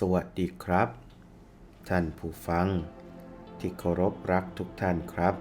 สวัสดีครับ ท่านผู้ฟัง ที่เคารพรักทุกท่านครับ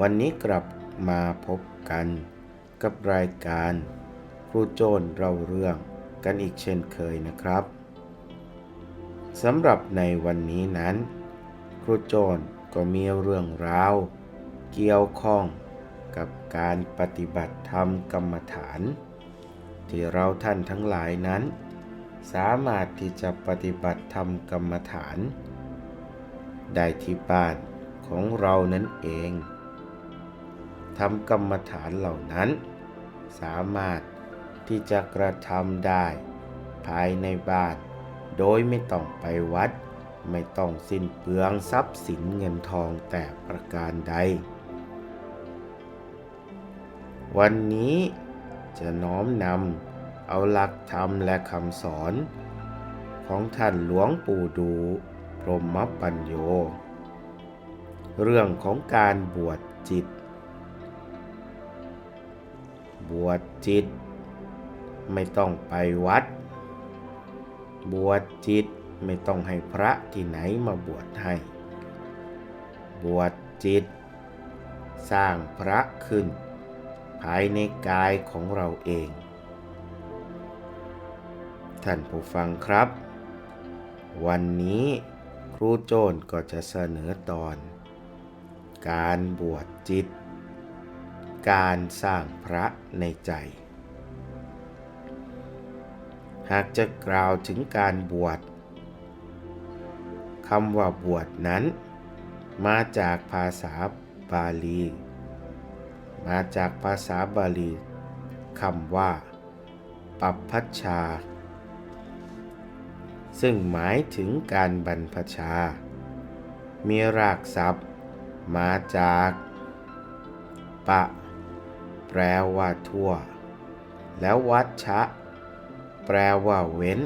วันนี้กลับมาพบกัน กับรายการ ครูโจนเราเรื่องกันอีกเช่นเคยนะครับสำหรับในวันนี้นั้น ครูโจนก็มีเรื่องราว เกี่ยวข้องกับการปฏิบัติธรรมกรรมฐาน ที่เราท่านทั้งหลายนั้น สามารถที่จะปฏิบัติธรรมกรรมฐาน ได้ที่บ้านของเรานั่นเองทำกรรมฐานเหล่านั้น สามารถที่จะกระทำได้ ภายในบ้าน โดยไม่ต้องไปวัด ไม่ต้องสิ้นเปลืองทรัพย์สินเงินทองแต่ประการใด วันนี้จะน้อมนำ เอาหลักธรรมและคำสอน ของท่านหลวงปู่ดูพรหมปัญโย เรื่องของการบวชจิต บวชจิต ไม่ต้องไปวัด บวชจิตไม่ต้องให้พระที่ไหนมาบวชให้ บวชจิต สร้างพระขึ้น ภายในกายของเราเอง ท่านผู้ฟังครับ วันนี้ครูโจนก็จะเสนอตอน การบวชจิต การสร้างพระในใจ หากจะกล่าวถึงการบวชคำว่าบวชนั้น มาจากภาษาบาลี มาจากภาษาบาลีคำว่า ปัปพัชชา ซึ่งหมายถึงการบรรพชา มีรากศัพท์ มาจาก ปะ แปลว่าทั่ว แล้ววัชชะ แปลว่าเว้น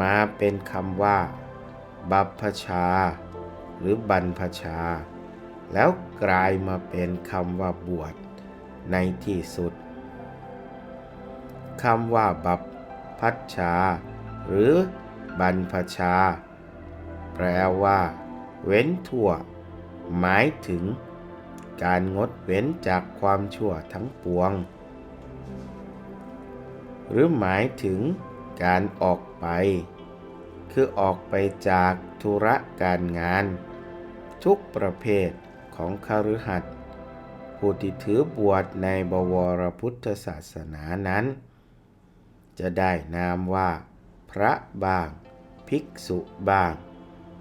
มาเป็นคำว่า บัพพชา หรือบรรพชา แล้วกลายมาเป็นคำว่าบวช ในที่สุดคำว่าบัพพัชชา หรือบรรพชา แปลว่า เว้นทั่ว หมายถึง การงดเว้นจากความชั่วทั้งปวง หรือหมายถึง การออกไป คือออกไปจากธุระการงาน ทุกประเภทของคฤหัสถ์ผู้ที่ถือบวชในบวรพุทธศาสนานั้น จะได้นามว่า พระบาง ภิกษุบาง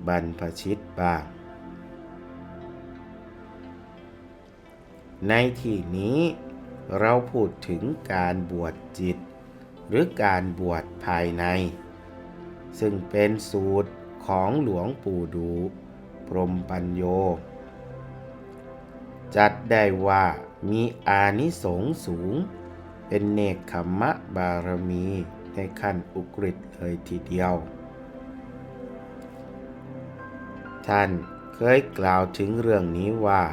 บรรพชิตบาง ในที่นี้เราพูดถึงการบวชจิต หรือการบวชภายใน ซึ่งเป็นสูตรของหลวงปู่ดู พรหมปัญโย จัดได้ว่ามีอานิสงส์สูง เป็นเนกขมะบารมี ในขั้นอุกฤษเลยทีเดียว ท่านเคยกล่าวถึงเรื่องนี้ว่า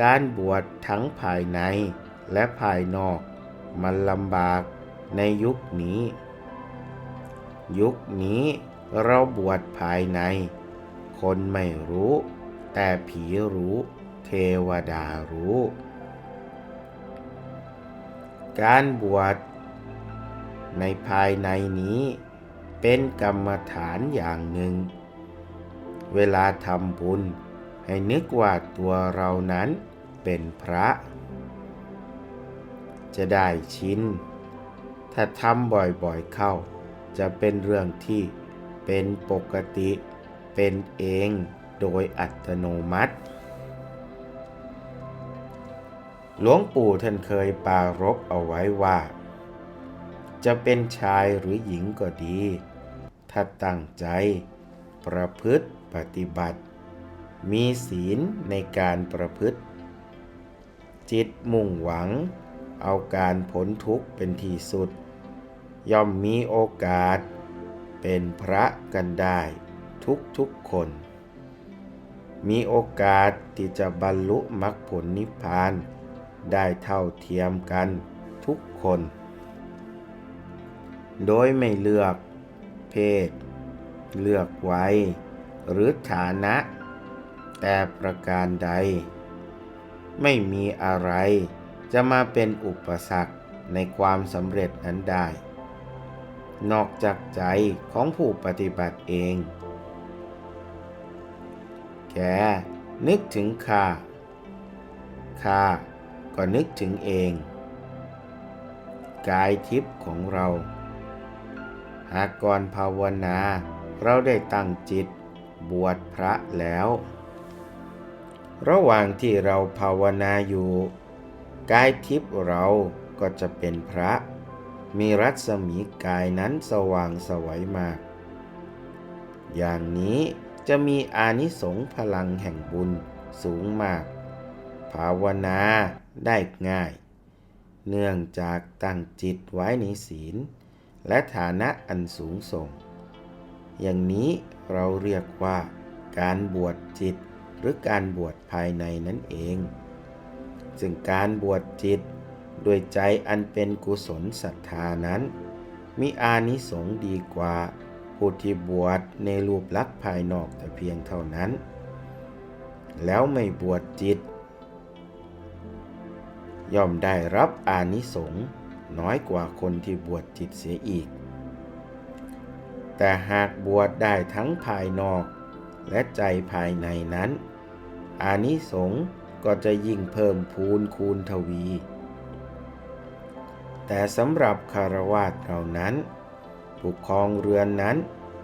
การบวชทั้งภายในและภายนอกมันลำบากในยุคนี้ ยุคนี้เราบวชภายใน คนไม่รู้ แต่ผีรู้ เทวดารู้ การบวช ในภายในนี้ เป็นกรรมฐานอย่างหนึ่ง เวลาทำบุญให้นึกว่าตัวเรานั้นเป็นพระ จะได้ชินถ้าทำบ่อยๆเข้า จะเป็นเรื่องที่เป็นปกติเป็นเองโดยอัตโนมัติ หลวงปู่ท่านเคยปารบเอาไว้ว่า จะเป็นชายหรือหญิงก็ดี ถ้าตั้งใจ ประพฤติปฏิบัติ มีศีลในการประพฤติ จิตมุ่งหวัง เอาการพ้นทุกข์เป็นที่สุด ย่อมมีโอกาส เป็นพระกันได้ทุกทุกคน มีโอกาสที่จะบรรลุมรรคผลนิพพาน ได้เท่าเทียมกันทุกคน โดยไม่เลือกเพศ เลือกไว้หรือฐานะ แต่ประการใด ไม่มีอะไรจะมาเป็นอุปสรรคในความสำเร็จนั้นได้ นอกจากใจของผู้ปฏิบัติเอง แกนึกถึงข้า ข้าก็นึกถึงเอง กายทิพย์ของเรา หากก่อนภาวนา เราได้ตั้งจิตบวชพระแล้ว ระหว่างที่เราภาวนาอยู่ กายทิพย์เราก็จะเป็นพระ มีรัศมีกายนั้นสว่างสวัยมาก อย่างนี้จะมีอานิสงส์พลังแห่งบุญสูงมาก ภาวนาได้ง่าย เนื่องจากตั้งจิตไว้ในศีล และฐานะอันสูงส่ง อย่างนี้เราเรียกว่าการบวชจิตหรือการบวชภายในนั่นเอง ซึ่งการบวชจิตด้วยใจอันเป็นกุศลศรัทธานั้น มีอานิสงส์ดีกว่าผู้ที่บวชในรูปลักษณ์ภายนอกแต่เพียงเท่านั้น แล้วไม่บวชจิต ย่อมได้รับอานิสงส์ น้อยกว่าคนที่บวชจิตเสียอีก แต่หากบวชได้ทั้งภายนอกและใจภายในนั้น อานิสงส์ก็จะยิ่งเพิ่มพูนคูณทวี แต่สำหรับคารวาสเรานั้นผู้ครองเรือนนั้น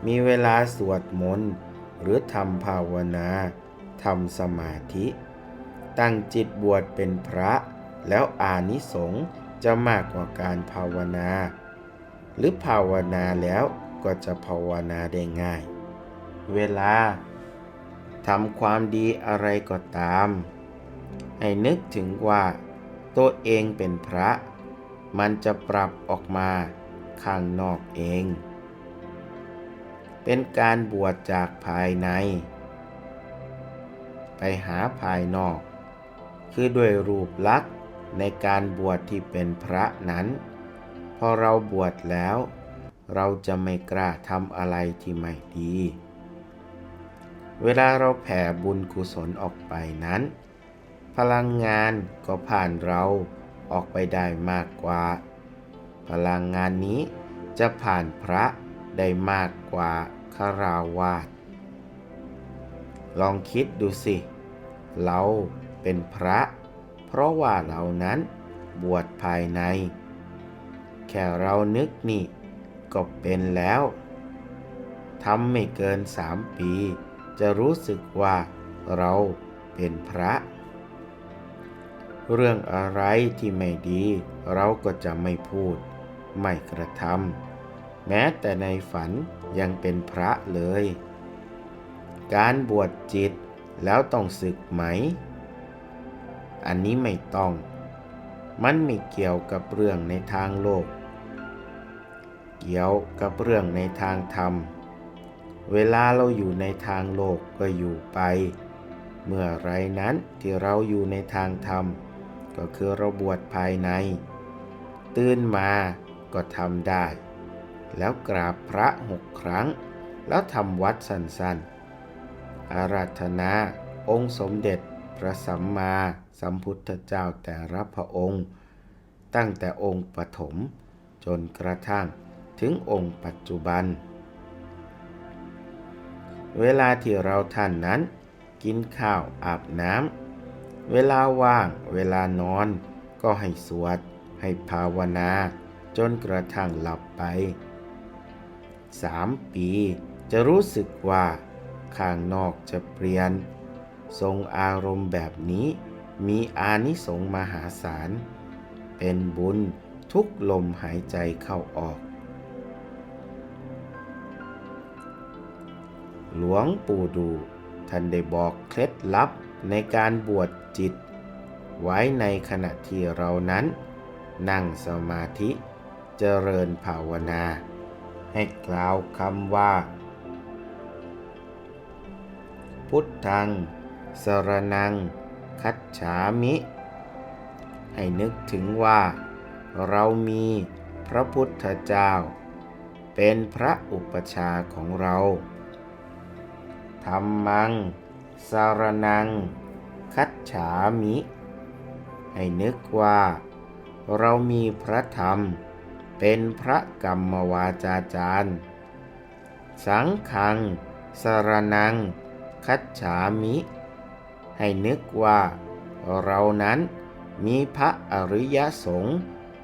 มีเวลาสวดมนต์หรือทำภาวนาทำสมาธิ ตั้งจิตบวชเป็นพระแล้วอานิสงส์ จะมากกว่าการภาวนา หรือภาวนาแล้วก็จะภาวนาได้ง่าย เวลาทำความดีอะไรก็ตาม ให้นึกถึงว่าตัวเองเป็นพระ มันจะปรับออกมาข้างนอกเอง เป็นการบวชจากภายใน ไปหาภายนอก คือด้วยรูปลักษณ์ ในการบวชที่เป็นพระนั้น พอเราบวชแล้ว เราจะไม่กล้าทำอะไรที่ไม่ดี เวลาเราแผ่บุญกุศลออกไปนั้น พลังงานก็ผ่านเราออกไปได้มากกว่า พลังงานนี้จะผ่านพระได้มากกว่าคาราวาสลองคิดดูสิ เราเป็นพระ เพราะว่าเรานั้นบวชภายใน แค่เรานึกนี่ ก็เป็นแล้วทำไม่เกินสามปี จะรู้สึกว่าเราเป็นพระ เรื่องอะไรที่ไม่ดีเราก็จะไม่พูด ไม่กระทำแม้แต่ในฝันยังเป็นพระเลย การบวชจิตแล้วต้องศึกไหม อันนี้ไม่ต้อง มันไม่เกี่ยวกับเรื่องในทางโลก เกี่ยวกับเรื่องในทางธรรม เวลาเราอยู่ในทางโลกก็อยู่ไป เมื่อไรนั้นที่เราอยู่ในทางธรรม ก็คือเราบวชภายใน ตื่นมาก็ทำได้ แล้วกราบพระหกครั้ง แล้วทำวัดสั้นๆ อาราธนาองค์สมเด็จ พระสัมมาสัมพุทธเจ้าแต่ละพระองค์ ตั้งแต่องค์ปฐมจนกระทั่งถึงองค์ปัจจุบัน เวลาที่เราท่านนั้น กินข้าวอาบน้ำ เวลาว่างเวลานอน ก็ให้สวด ให้ภาวนา จนกระทั่งหลับไปสามปีจะรู้สึกว่าข้างนอกจะเปลี่ยน ทรงอารมณ์แบบนี้ มีอานิสงส์มหาศาล เป็นบุญทุกลมหายใจเข้าออก หลวงปู่ดู ท่านได้บอกเคล็ดลับในการบวชจิต ไว้ในขณะที่เรานั้น นั่งสมาธิเจริญภาวนา ให้กล่าวคำว่า พุทธัง สรนัง คัจฉามิ ให้นึกถึงว่า เรามีพระพุทธเจ้า เป็นพระอุปชฌาย์ของเราธรรมัง สารนัง คัจฉามิ ให้นึกว่า เรามีพระธรรม เป็นพระกรรมวาจาจารย์ สังขังสารนัง คัจฉามิ ให้นึกว่า เรานั้นมีพระอริยสงฆ์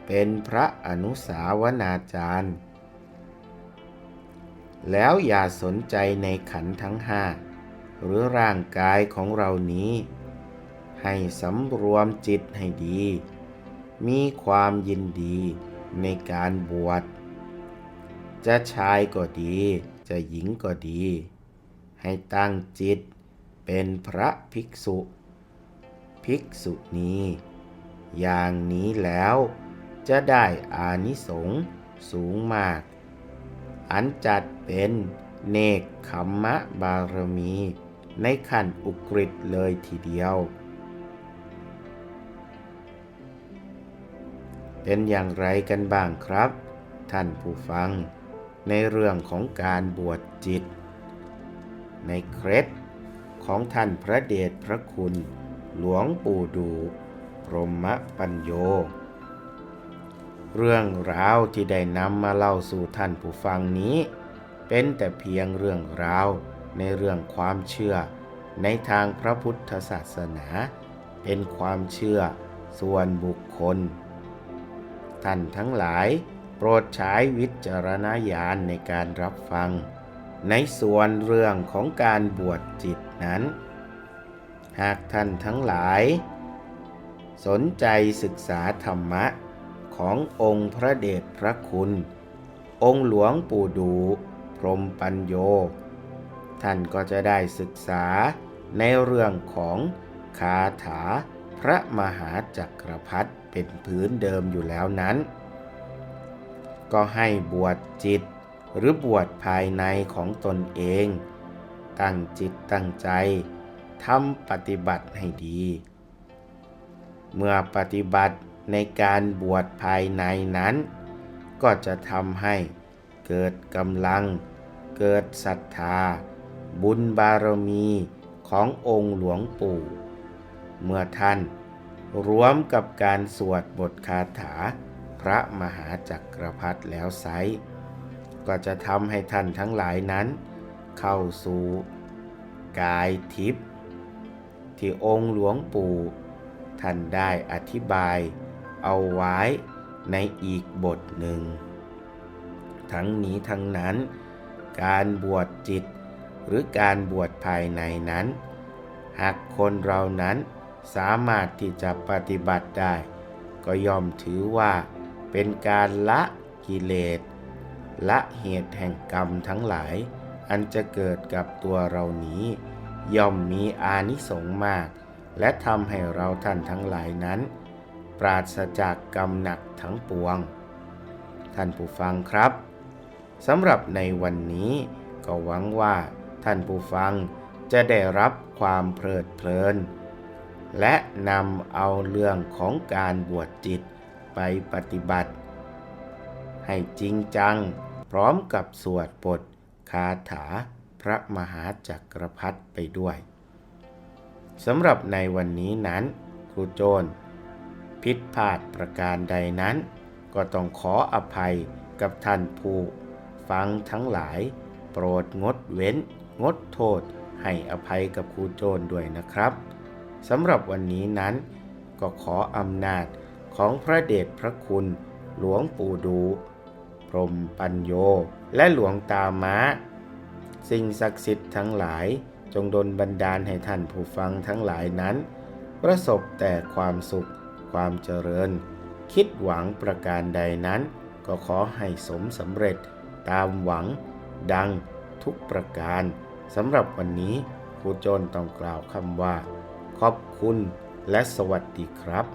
เป็นพระอนุสาวนาจารย์ แล้วอย่าสนใจในขันธ์ทั้งห้าหรือร่างกายของเรานี้ ให้สำรวมจิตให้ดี มีความยินดีในการบวช จะชายก็ดี จะหญิงก็ดี ให้ตั้งจิต เป็นพระภิกษุ ภิกษุนี้อย่างนี้แล้วจะได้อานิสงส์สูงมาก อันจัดเป็นเนกขมมะบารมีในขั้นอุกฤษเลยทีเดียว เป็นอย่างไรกันบ้างครับ ท่านผู้ฟัง ในเรื่องของการบวชจิต ในเคร็ด ของท่านพระเดชพระคุณ หลวงปู่ดูพรหมปัญโย เรื่องราวที่ได้นำมาเล่าสู่ท่านผู้ฟังนี้ เป็นแต่เพียงเรื่องราวในเรื่องความเชื่อ ในทางพระพุทธศาสนา เป็นความเชื่อส่วนบุคคล ท่านทั้งหลายโปรดใช้วิจารณญาณในการรับฟัง ในส่วนเรื่องของการบวชจิต นั้น หากท่านทั้งหลาย สนใจศึกษาธรรมะขององค์พระเดชพระคุณ องค์หลวงปู่ดูพรมปัญโย ท่านก็จะได้ศึกษาในเรื่องของคาถาพระมหาจักรพรรดิเป็นพื้นเดิมอยู่แล้วนั้น ก็ให้บวชจิตหรือบวชภายในของตนเอง ตั้งจิตตั้งใจทำปฏิบัติให้ดี เมื่อปฏิบัติในการบวชภายในนั้น ก็จะทำให้เกิดกำลัง เกิดศรัทธา บุญบารมีขององค์หลวงปู่ เมื่อท่านรวมกับการสวดบทคาถาพระมหาจักรพรรดิแล้วไซก็จะทำให้ท่านทั้งหลายนั้น เข้าสู่กายทิพย์ที่องค์หลวงปู่ท่านได้อธิบายเอาไว้ในอีกบทหนึ่ง ทั้งนี้ทั้งนั้น การบวชจิตหรือการบวชภายในนั้น หากคนเรานั้นสามารถที่จะปฏิบัติได้ ก็ย่อมถือว่าเป็นการละกิเลสละเหตุแห่งกรรมทั้งหลาย อันจะเกิดกับตัวเรานี้ ย่อมมีอานิสงส์มาก และทำให้เราท่านทั้งหลายนั้น ปราศจากกรรมหนักทั้งปวง ท่านผู้ฟังครับสำหรับในวันนี้ก็หวังว่าท่านผู้ฟังจะได้รับความเพลิดเพลิน และนำเอาเรื่องของการบวชจิตไปปฏิบัติ ให้จริงจังพร้อมกับสวดบท คาถาพระมหาจักรพรรดิไปด้วยสำหรับในวันนี้นั้น ครูโจรผิดพลาดประการใดนั้น ก็ต้องขออภัยกับท่านผู้ฟังทั้งหลาย โปรดงดเว้น งดโทษให้อภัยกับครูโจรด้วยนะครับสำหรับวันนี้นั้น ก็ขออำนาจของพระเดชพระคุณหลวงปู่ดู พรมปัญโย และหลวงตาม้า สิ่งศักดิ์สิทธิ์ทั้งหลายจงดลบันดาลให้ท่านผู้ฟังทั้งหลายนั้น ประสบแต่ความสุขความเจริญ คิดหวังประการใดนั้น ก็ขอให้สมสำเร็จตามหวัง ดังทุกประการสำหรับวันนี้ครูโจนต้องกล่าวคำว่า ขอบคุณและสวัสดีครับ